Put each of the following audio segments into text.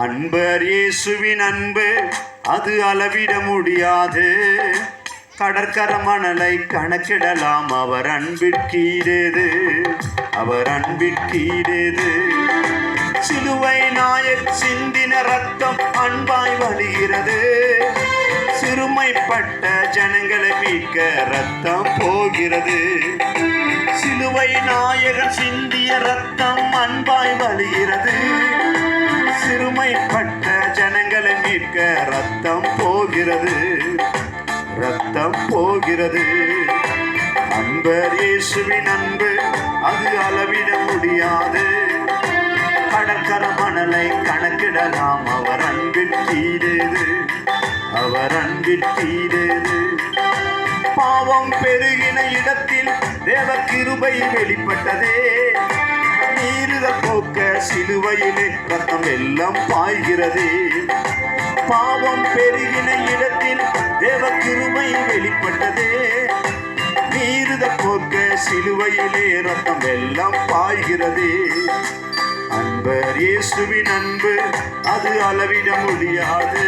அன்பர் இயேசுவின் அன்பு அது அளவிட முடியாது. கடற்கர மணலை கணக்கிடலாம் அவர் அன்பிற்கீரது அவர் அன்பிற்கீரது சிலுவை நாயர் சிந்தின ரத்தம் அன்பாய் வழிகிறது. சிறுமைப்பட்ட ஜனங்களை மீட்க ரத்தம் போகிறது. சிலுவை நாயகன் சிந்திய ரத்தம் அன்பாய் வழிகிறது. ஜனங்களை ரத்தம் போகிறது. ரத்தம் போகிறது. அன்பர் இயேசுவின் அன்பு அது அளவிட முடியாது. கடற்கர மணலை கணக்கிடலாம். அவர் அன்பிற்கீடேது அவர் அன்பிற்கீடேது பாவம் பெருகின இடத்தில் தேவ கிருபை வெளிப்பட்டதே. நீருத போக்க சிலுவையிலே ரத்தம் எல்லாம் பாய்கிறதே. பாவம் பெருகின இடத்தில் தேவ கிருபை வெளிப்பட்டதே. நீருத போக்க சிலுவையிலே ரத்தம் எல்லாம் பாய்கிறதே. அன்பர் இயேசுவின் அன்பு அது அளவிட முடியாது.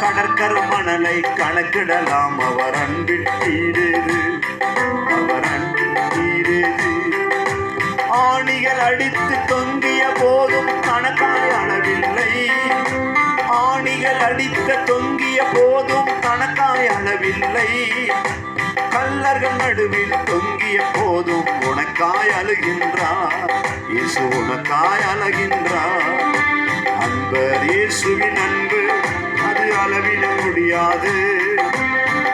கடற்கர மணலை கணக்கிடலாம் அவர் அன்பிற்கீடேது அவர் அன்பு அடித்து தொங்கிய போதும் கணக்காய் அளவில்லை. ஆணிகள் அடித்த தொங்கிய போதும் கணக்காய் அளவில்லை. கல்லர்கள் நடுவில் தொங்கிய போதும் உனக்காய் அழுகின்றார். இயேசு உனக்காய் அழகின்றார். அன்பர் இயேசுவின் அன்பு அது அளவிட முடியாது.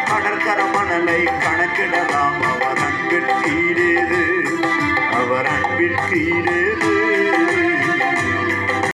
கடற்கர மணலை கணக்கிடலாம் அவர் அன்பிற்கீடேது அவர் ফিরে